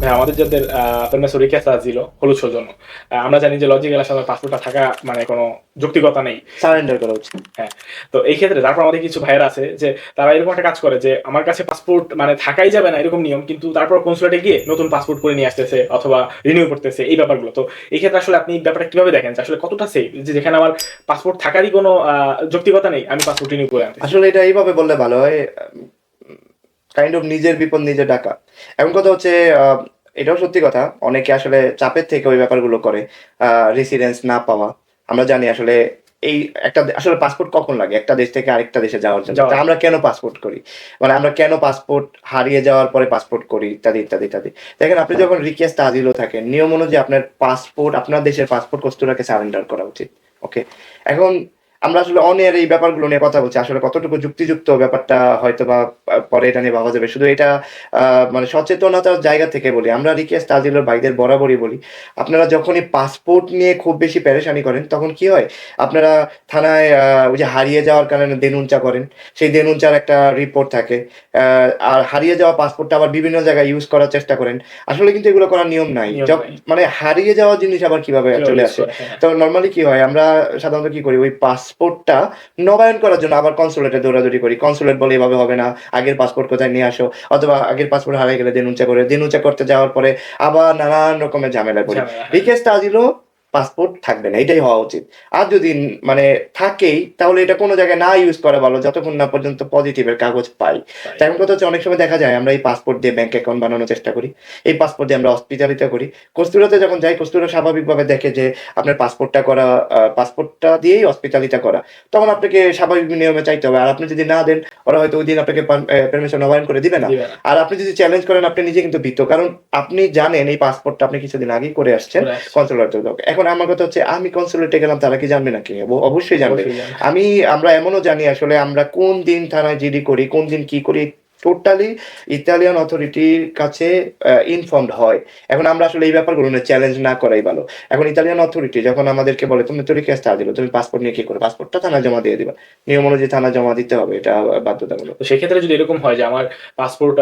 হ্যাঁ আমাদের যাদের পেরমেসো রিকোয়েস্ট ছিল হলুদ সৌজন্য আমরা জানি যে লজিক্যাল আসলে পাসপোর্টটা থাকা মানে কোনো যৌক্তিকতা নেই। সারেন্ডার করা উচিত। হ্যাঁ তো এই ক্ষেত্রে তারপর আমাদের কিছু ভাইয়েরা আছে যে তারা এরকম একটা কাজ করে যে আমার কাছে পাসপোর্ট মানে থাকাই যাবে না এরকম নিয়ম কিন্তু তারপর কনসুলেটে গিয়ে নতুন পাসপোর্ট করে নিয়ে আসতেছে অথবা রিনিউ করতেছে এই ব্যাপারগুলো। তো এই ক্ষেত্রে আসলে আপনি ব্যাপারটা কীভাবে দেখেন আসলে কতটা সেফ যে যেখানে আমার পাসপোর্ট থাকারই কোনো আহ, যৌক্তিকতা নেই আমি পাসপোর্ট রিনিউ করে আসলে এটা এইভাবে বললে ভালো হয় কাইন্ড অফ নিজের বিপদ নিজে ডাকা। এমন কথা হচ্ছে এটাও সত্যি কথা অনেকে আসলে চাপের থেকে ওই ব্যাপারগুলো করে রেসিডেন্স না পাওয়া। আমরা জানি আসলে এই একটা আসলে পাসপোর্ট কখন লাগে? একটা দেশ থেকে আরেকটা দেশে যাওয়ার জন্য। আমরা কেন পাসপোর্ট করি? মানে আমরা কেন পাসপোর্ট হারিয়ে যাওয়ার পরে পাসপোর্ট করি? ইত্যাদি ইত্যাদি ইত্যাদি। দেখেন আপনি যখন রিকোয়েস্ট আজিলও থাকেন নিয়ম অনুযায়ী আপনার পাসপোর্ট আপনার দেশের পাসপোর্ট কস্তুরাকে সারেন্ডার করা উচিত। ওকে এখন আমরা আসলে অনের এই ব্যাপারগুলো নিয়ে কথা বলছি আসলে কতটুকু যুক্তিযুক্ত ব্যাপারটা হয়তো বা পরে এটা নিয়ে ভাবা যাবে। শুধু এটা মানে সচেতনতার জায়গা থেকে বলি আমরা রিকোয়েস্ট আজিলের ভাইদের বরাবরই বলি আপনারা যখনই পাসপোর্ট নিয়ে খুব বেশি প্যারেশানি করেন তখন কি হয়? আপনারা থানায় ওই যে হারিয়ে যাওয়ার কারণে দেনুঞ্চা করেন সেই দেনুঞ্চার একটা রিপোর্ট থাকে আহ, আর হারিয়ে যাওয়া পাসপোর্টটা আবার বিভিন্ন জায়গায় ইউজ করার চেষ্টা করেন। আসলে কিন্তু এগুলো করার নিয়ম নাই। মানে হারিয়ে যাওয়া জিনিস আবার কীভাবে চলে আসে হ্যাঁ, তো নর্মালি কি হয় আমরা সাধারণত কি করি ওই পাসপোর্টটা নবায়ন করার জন্য আবার কনসুলেটে দৌড়াদৌড়ি করি। কনসুলেট বলে এভাবে হবে না আগের পাসপোর্ট কোথায় নিয়ে আসো? অথবা আগের পাসপোর্ট হারিয়ে গেলে দেনুচা করে দেনুচা করতে যাওয়ার পরে আবার নানান রকমের ঝামেলা করি। ঝামেলা, হ্যাঁ। রিকোয়েস্ট আজিলও পাসপোর্ট থাকবে না এটাই হওয়া উচিত। আর যদি মানে থাকেই তাহলে এটা কোনো জায়গায় না ইউজ করা ভালো যতক্ষণ না পর্যন্ত পজিটিভের কাগজ পাই। তাই এমন কথা হচ্ছে অনেক সময় দেখা যায় আমরা এই পাসপোর্ট দিয়ে ব্যাংক অ্যাকাউন্ট বানানোর চেষ্টা করি। এই পাসপোর্ট দিয়ে আমরা হসপিটালিতে করি। কস্তুরাতে যখন যাই কস্তুরা স্বাভাবিকভাবে দেখে যে আপনার পাসপোর্টটা করা পাসপোর্টটা দিয়েই হসপিটালিটা করা। তখন আপনাকে স্বাভাবিক নিয়মে চাইতে হবে। আর আপনি যদি না দেন ওরা হয়তো ওই দিন আপনাকে পারমিশন নবায়ন করে দিবে না। আর আপনি যদি চ্যালেঞ্জ করেন আপনি নিজে কিন্তু ভীত। কারণ আপনি জানেন এই পাসপোর্টটা আপনি কিছুদিন আগেই করে আসছেন করে আসছেন। এখন আমার কথা হচ্ছে আমি কনসুলেটে গেলাম তারা কি জানবে নাকি? অবশ্যই জানবে। আমি আমরা এমনও জানি আসলে আমরা কোন দিন থানায় জিডি করি কোন দিন কি করি টোটালি ইতালিয়ান অথরিটির কাছে ইনফর্মড হয়। এখন আমরা আসলে এই ব্যাপারগুলো নিয়ে চ্যালেঞ্জ না করাই ভালো। এখন ইতালিয়ান অথরিটি যখন আমাদেরকে বলে তুমি তো রিকোয়েস্ট দিল তুমি পাসপোর্ট নিয়ে কি করো পাসপোর্টটা থানা জমা দিয়ে দিবা। নিয়ম অনুযায়ী থানা জমা দিতে হবে এটা বাধ্যতামূলক। সেক্ষেত্রে যদি এরকম হয় যে আমার পাসপোর্ট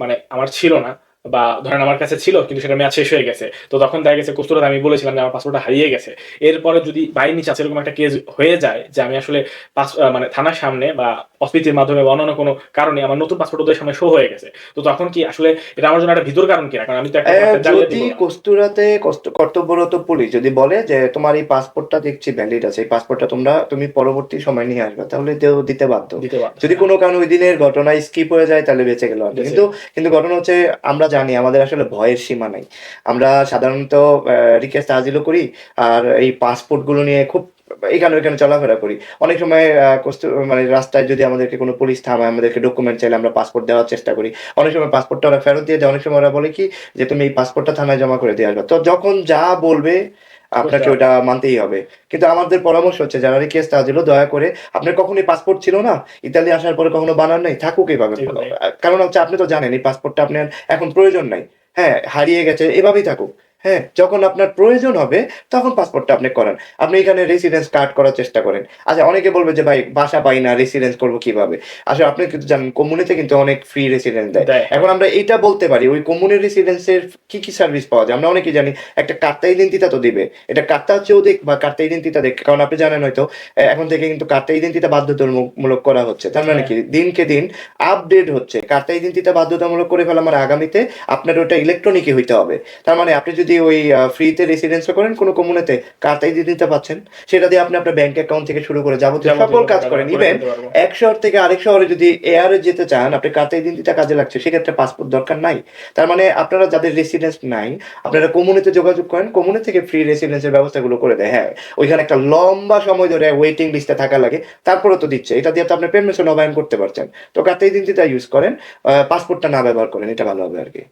মানে আমার ছিল না বা ধরেন আমার কাছে ছিল কিন্তু সেটা মেয়াদ শেষ হয়ে গেছে। তো তখন দেখা গেছে কস্তুরাতে আমি বলেছিলাম যে আমার পাসপোর্টটা হারিয়ে গেছে। এরপরে যদি বাই নিচে আছে এরকম একটা কেস হয়ে যায় যে আমি আসলে পাস মানে থানার সামনে বা অস্পিতির মাধ্যমে বা অন্যান্য কোনো কারণে আমার নতুন পাসপোর্ট ওদের সামনে শো হয়ে গেছে তো তখন কি আসলে এটা আমার জন্য একটা ভিতর কারণ কিনা? কারণ আমি তো একটা যদি কস্তুরাতে কর্তব্যরত পুলিশ যদি বলে যে তোমার এই পাসপোর্টটা দেখছি ভ্যালিড আছে এই পাসপোর্টটা তোমরা তুমি পরবর্তী সময় নিয়ে আসবে তাহলে দেও দিতে বাধ্য। যদি কোনো কারণে ওই দিনের ঘটনা স্কিপ হয়ে যায় তাহলে বেঁচে গেল কিন্তু কিন্তু ঘটনা হচ্ছে আমরা জানি, আমাদের আসলে ভয়ের সীমা নাই। আমরা সাধারণত রিকোয়েস্ট আজিলও করি, আর এই পাসপোর্টগুলো নিয়ে খুব এখানে ওইখানে চলাফেরা করি। অনেক সময় মানে রাস্তায় যদি আমাদেরকে কোনো পুলিশ থামায়, আমাদেরকে ডকুমেন্ট চাইলে আমরা পাসপোর্ট দেওয়ার চেষ্টা করি। অনেক সময় পাসপোর্টটা ওরা ফেরত দিয়ে দেয়, অনেক সময় ওরা বলে কি যে, তুমি এই পাসপোর্টটা থানায় জমা করে দিয়ে আসবে। তো যখন যা বলবে আপনাকে ওটা মানতেই হবে। কিন্তু আমাদের পরামর্শ হচ্ছে যারা রিকোয়েস্ট আসছিল দয়া করে আপনার কখনোই পাসপোর্ট ছিল না? ইতালি আসার পরে কখনো বানান নাই? থাকুক এইভাবে। কারণ হচ্ছে আপনি তো জানেন এই পাসপোর্টটা আপনার এখন প্রয়োজন নাই। হ্যাঁ হারিয়ে গেছে এভাবেই থাকুক। হ্যাঁ যখন আপনার প্রয়োজন হবে তখন পাসপোর্টটা আপনি করান। আপনি এখানে রেসিডেন্স কার্ড করার চেষ্টা করেন। আচ্ছা অনেকে বলবে যে ভাই বাসা পাই না রেসিডেন্স করব কীভাবে? আসলে আপনি কিন্তু জানেন কমিউনিতে কিন্তু অনেক ফ্রি রেসিডেন্স দেয়। এখন আমরা এটা বলতে পারি ওই কমিউনিটি রেসিডেন্সের কি কি সার্ভিস পাওয়া যায়? আমরা অনেকেই জানি একটা কার্তা ইডেন্টিতা তো দিবে। এটা কার্তা চেয়েও দেখ বা কার্তা ইডেন্টিতা দেখ কারণ আপনি জানেন হয়তো এখন থেকে কিন্তু কার্তা ইডেন্টিতা বাধ্যতামূলক করা হচ্ছে। তার মানে কি? দিনকে দিন আপডেট হচ্ছে। কার্তা ইডেন্টিতা বাধ্যতামূলক করে ফেলা মানে আগামীতে আপনার ওটা ইলেকট্রনিকই হইতে হবে। তার মানে আপনি যদি ওই ফ্রিতে রেসিডেন্সও করেন কোনো কমিউনিতে কার্তা ইডেন্টিতা পাচ্ছেন সেটা দিয়ে আপনি আপনার ব্যাংক অ্যাকাউন্ট থেকে শুরু করে যাবতীয় সকল কাজ করেন। করে ইভেন এক শহর থেকে আরেক শহরে যদি এয়ারে যেতে চান আপনি কার্তা ইডেন্টিটা কাজে লাগছে সেক্ষেত্রে পাসপোর্ট দরকার নাই। তার মানে আপনারা যাদের রেসিডেন্স নাই আপনারা কমিউনিতে যোগাযোগ করেন কমিউনি থেকে ফ্রি রেসিডেন্সের ব্যবস্থাগুলো করে দেয়। হ্যাঁ ওইখানে একটা লম্বা সময় ধরে ওয়েটিং লিস্টে থাকা লাগে তারপরেও তো দিচ্ছে। এটা দিয়ে তো আপনি পেমেন্টও নবায়ন করতে পারছেন। তো কার্তা ইডেন্টিটা ইউজ করেন পাসপোর্টটা না ব্যবহার করেন এটা ভালো হবে আর কি।